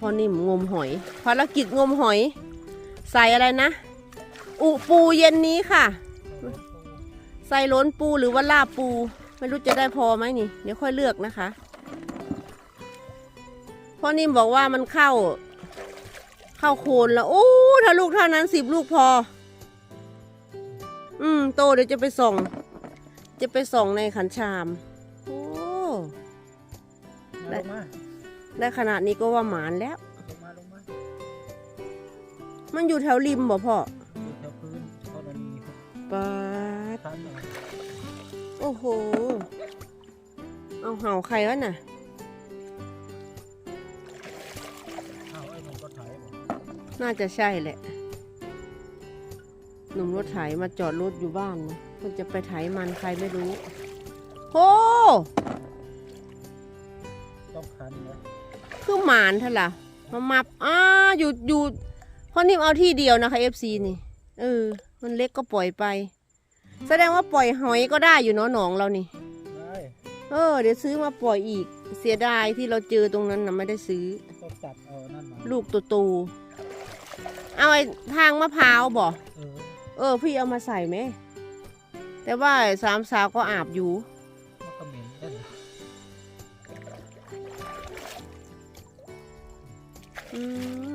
พ่อนิ่มงมหอยภารกิจงมหอย ใส่อะไรนะ อุปูเย็นนี้ค่ะ ใส่ล้นปูหรือว่าลาบปู ไม่รู้จะได้พอไหมนี่ เดี๋ยวค่อยเลือกนะคะพ่อนิ่มบอกว่ามันเข้า เข้าโคนแล้วโอ้ถ้าลูกเท่านั้นสิบลูกพอ อืม โตเดี๋ยวจะไปส่ง จะไปส่งในขันชาม โอ้ลงมา ได้ขนาดนี้ก็ว่าหมานแล้ว ลงมาลงมามันอยู่แถวริมบ่พ่ออยู่แถวพื้นธรณีปาดทันหน่อยโอ้โห เอาเห่าใครวะน่ะอ้าวไอ้หนุ่มก็ถ่ายบอกน่าจะใช่แหละ หนุ่มรถไถมาจอดรถอยู่บ้านนะเพิ่นจะไปไถมันใครไม่รู้โอ้ต้องคันนะ คือหมานเท่าล่ะมามับอ้าอยู่อยู่เพราะนิ่มเอาที่เดียวนะคะ FC นี่ เออ มันเล็กก็ปล่อยไป แสดงว่าปล่อยหอยก็ได้อยู่เนาะหนองเรานี่ ได้เออ เดี๋ยวซื้อมาปล่อยอีก เสียดายที่เราเจอตรงนั้นนะไม่ได้ซื้อต้องจับเอานั่นมาลูกโตๆเอาไอ้ทางมะพร้าวบ่ เออเออ พี่เอามาใส่ไหม แต่ว่าสามสาวก็อาบอยู่ มันก็เหม็นได้เลยอื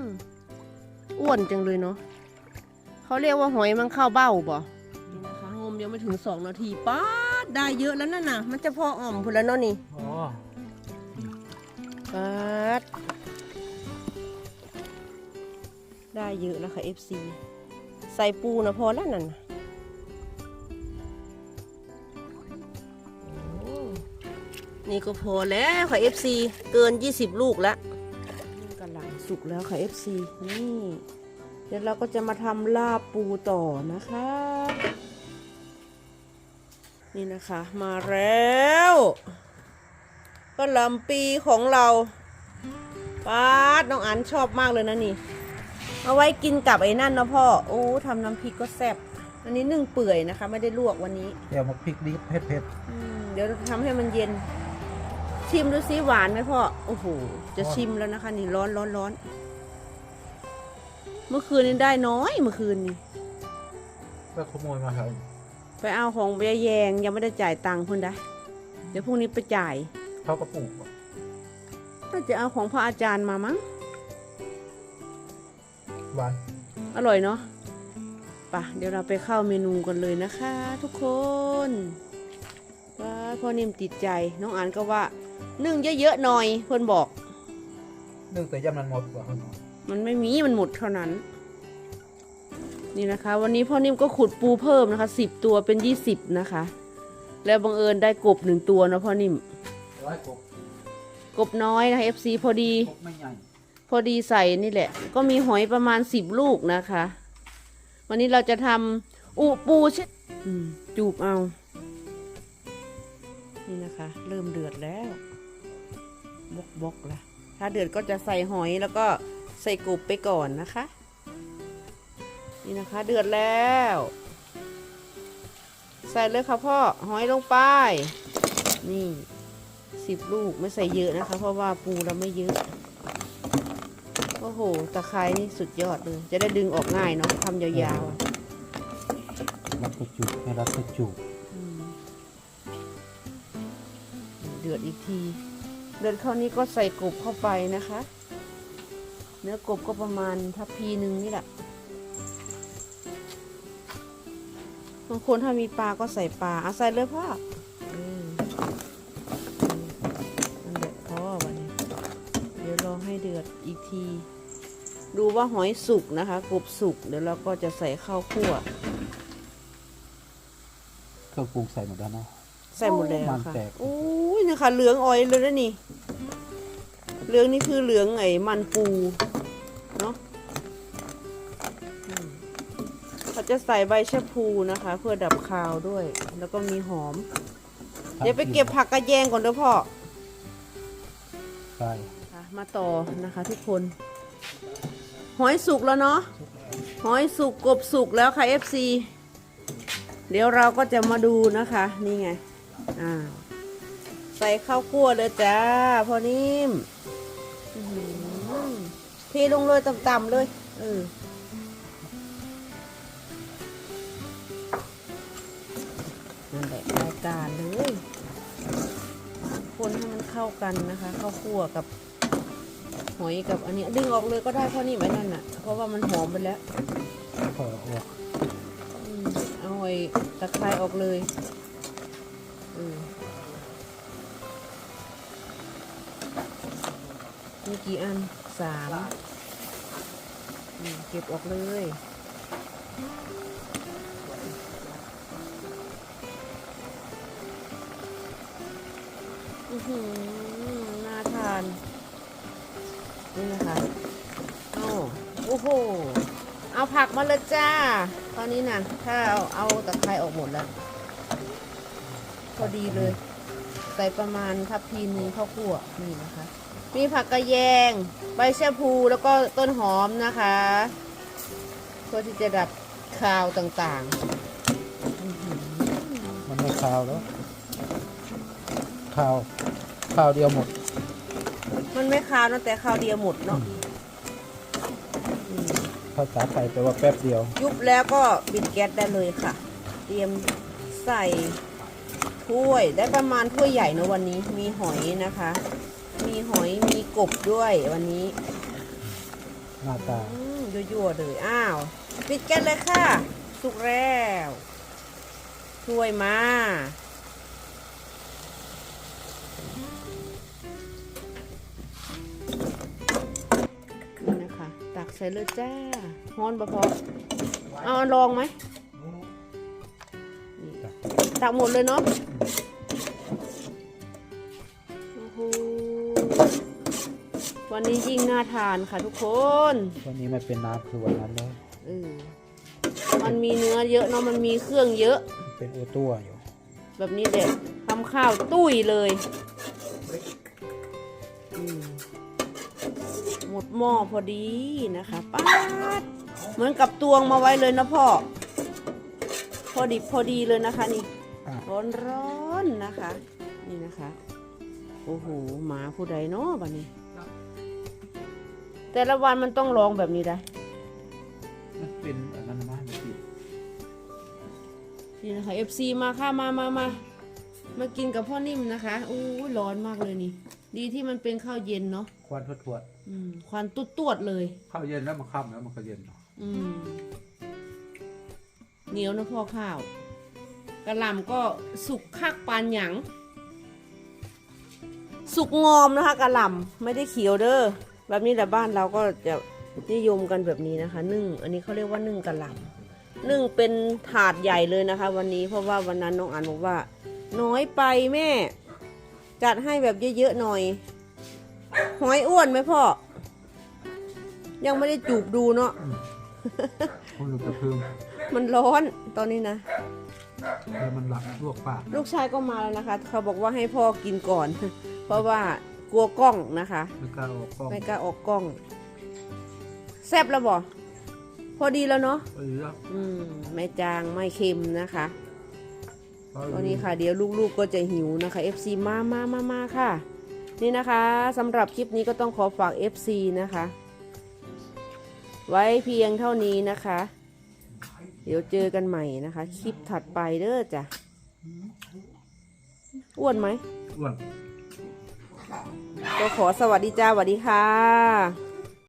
มอ้วนจังเลยเนาะเขาเรียกว่าหอยมันเข้าเบ้าบ่นี่นะคะงมยังไม่ถึงสองนาทีป๊าดได้เยอะแล้วนั่นน่ะ มันจะพออ่อมพุ่นแล้วเนาะนี่อ๋อป๊าดได้เยอะแล้วค่ะ FC ใส่ปูนะพอแล้วนั่นน่ะนี่ก็พอแล้วค่ะ FC เกิน 20 ลูกแล้ว สุกแล้วค่ะ FC นี่ เดี๋ยวเราก็จะมาทำลาบปูต่อนะคะ นี่นะคะมาแล้วก็ลำปีของเราป้าดน้องอันชอบมากเลยนะนี่เอาไว้กินกับไอ้นั่นนะพ่อ โอ้ทำน้ำพริกก็แซ่บอันนี้นึ่งเปื่อยนะคะ ไม่ได้ลวกวันนี้ เดี๋ยวมาพริกดิบเผ็ดเผ็ดอืมเดี๋ยวทำให้มันเย็น ชิมดูซิหวานไหมพ่อ โอ้โห จะชิมแล้วนะคะ นี่ร้อนร้อนร้อน เมื่อคืนนี้ได้น้อยเมื่อคืนนี้ก็ขโมยมาให้ไปเอาของเบียแยงยังไม่ได้จ่ายตังค์เพิ่นได้ เดี๋ยวพรุ่งนี้ไปจ่ายเขาก็ปลูกน่าจะเอาของพระอาจารย์มามั้งหวานอร่อยเนาะปะเดี๋ยวเราไปเข้าเมนูกันเลยนะคะ ทุกคนว่าพ่อนิ่มติดใจ น้องอันก็ว่า นึ่งเยอะๆหน่อยเพื่อนบอกเนื่องแต่ย่ำมันหมดกว่ามันไม่มีมันหมดเท่านั้น นี่นะคะ วันนี้พ่อนิ่มก็ขุดปูเพิ่มนะคะสิบตัวเป็นยี่สิบนะคะ แล้วบังเอิญได้กบหนึ่งตัวนะพ่อนิ่มร้อยกบกบน้อยนะคะ FC พอดี กบไม่ใหญ่พอดีใส่นี่แหละ ก็มีหอยประมาณสิบลูกนะคะ วันนี้เราจะทำอุปูเชดอืมจูบเอา นี่นะคะ เริ่มเดือดแล้ว บกบกละถ้าเดือดก็จะใส่หอยแล้วก็ใส่กบไปก่อนนะคะ นี่นะคะเดือดแล้ว ใส่เลยค่ะพ่อหอยลงไป นี่สิบลูกไม่ใส่เยอะนะคะ เพราะว่าปูเราไม่เยอะโอ้โหตะไคร้นี่สุดยอดเลย จะได้ดึงออกง่ายเนาะทำยาวๆอะรักกระจุกให้รักกระจุกอืมเดือดอีกที เดือดคราวนี้ก็ใส่กบเข้าไปนะคะ เนื้อกบก็ประมาณทัพพีหนึ่งนี่แหละบางคนถ้ามีปลาก็ใส่ปลาเอาใส่เลยพ่อเออนั่นแหละพ่อวันนี้เดี๋ยวรอให้เดือดอีกที ดูว่าหอยสุกนะคะ กบสุกเดี๋ยวเราก็จะใส่ข้าวคั่วเครื่องปรุงใส่หมดแล้วเนาะ ใส่หมดแล้วมันค่ะแตก โอ้ยนะคะเหลืองอ่อยเลยนะนี่เหลืองนี่คือเหลืองไอ้มันปูเนาะอืมเขาจะใส่ใบชะพูนะคะ เพื่อดับคาวด้วย แล้วก็มีหอม เดี๋ยวไปเก็บผักกระแยงก่อนเด้อพ่อ ใช่ค่ะมาต่อนะคะทุกคน หอยสุกแล้วเนาะหอยสุกกบสุกแล้วค่ะ FC เดี๋ยวเราก็จะมาดูนะคะ นี่ไง อ่าวใส่ข้าวคั่วเลยจ้า พอนิ่มอื้อหือเทลงเลยต่ำๆเลยเออนั่นแหละรายการเลยคนให้มันเข้ากันนะคะข้าวคั่วกับหอยกับอันนี้ดึงออกเลยก็ได้เพราะนี่ไม่นั่นอะ เพราะว่ามันหอมไปแล้วขอออกอืมเอาไอ้ตะไคร้ออกเลยอื มีกี่อันสามเก็บออกเลยอือหือน่าทาน นี่นะคะโอ้โอ้โห เอาผักมาเลยจ้า ตอนนี้นะถ้าเอาเอาตะไคร้ออกหมดแล้ว พอดีเลย ใส่ประมาณทัพพีหนึงข้าวคั่วนี่นะคะ มีผักกระแยง ใบชะพูแล้วก็ต้นหอมนะคะเพื่อที่จะดับคาวต่างๆอื้อหือมันไม่คาวแล้วคาวคาวเดียวหมด มันไม่คาวนะแต่คาวเดียวหมดเนาะอืมภาษาไทยแปลว่าแป๊บเดียว ยุบแล้วก็ปิดแก๊สได้เลยค่ะ เตรียมใส่ ถ้วยได้ประมาณถ้วยใหญ่นะวันนี้มีหอยนะคะ มีหอยมีกบด้วยวันนี้หน้าตาอืมยั่วๆเลยอ้าว ปิดแก๊สเลยค่ะ สุกแล้วถ้วยมานี่นะคะ ตักใส่เลยจ้าฮ้อนบะพอเอาลองไหมนี่ ตักหมดเลยเนาะโอ้โหวันนี้ยิ่งน่าทานค่ะทุกคนวันนี้ไม่เป็นน้ำคือวันนั้นเลยเออมันมีเนื้อเยอะเนาะมันมีเครื่องเยอะ เป็นโอตัวอยู่ แบบนี้เด็ดทำข้าวตุ้ยเลยอืมหมดหม้อพอดีนะคะป้าดเหมือนกับตวงมาไว้เลยนะพ่อ พอดีพอดีเลยนะคะนี่อะ ร้อนร้อนๆนะคะ นี่นะคะ โอ้โหหมาผู้ใดเนาะบัดนี้ แต่ละวันมันต้องร้องแบบนี้ได้มันเป็นอันนั้นนะมันติดนี่นะคะ FC มาค่ะมามามามากินกับพ่อนิ่มนะคะอู้ยร้อนมากเลยนี่ ดีที่มันเป็นข้าวเย็นเนาะควันทวดอืมควันตุดตวดๆเลยๆข้าวเย็นแล้วมันค่ำแล้วมันก็เย็นเนาะอืมเหนียวนะพ่อข้าว กระหล่ำก็สุกคักปานหยัง สุกงอมนะคะกระหล่ำไม่ได้เขียวเด้อแบบนี้แต่บ้านเราก็จะนิยมกันแบบนี้นะคะ นึ่งอันนี้เขาเรียกว่านึ่งกระหล่ำนึ่งเป็นถาดใหญ่เลยนะคะ วันนี้เพราะว่าวันนั้นน้องอันบอกว่า น้อยไปแม่ จัดให้แบบเยอะๆหน่อยหอยอ้วนไหมพ่อ ยังไม่ได้จูบดูเนาะคุณลูกกระเพื่อมมันร้อนตอนนี้นะ แล้วมันหลับลวกปากลูกชายก็มาแล้วนะคะ เขาบอกว่าให้พ่อกินก่อน เพราะว่ากลัวกล้องนะคะ ไม่กล้าออกกล้องไม่กล้าออกกล้อง แซ่บแล้วบ่พอดีแล้วเนาะเออแล้วอืมไม่จางไม่เค็มนะคะเพราะตอนนี้ค่ะ เดี๋ยวลูกๆก็จะหิวนะคะ FC มามามามาค่ะ นี่นะคะสำหรับคลิปนี้ก็ต้องขอฝาก FC นะคะ ไว้เพียงเท่านี้นะคะ เดี๋ยวเจอกันใหม่นะคะ คลิปถัดไปเด้อจ้ะอ้วนไหมอ้วนก็ขอสวัสดีจ้าสวัสดีค่ะ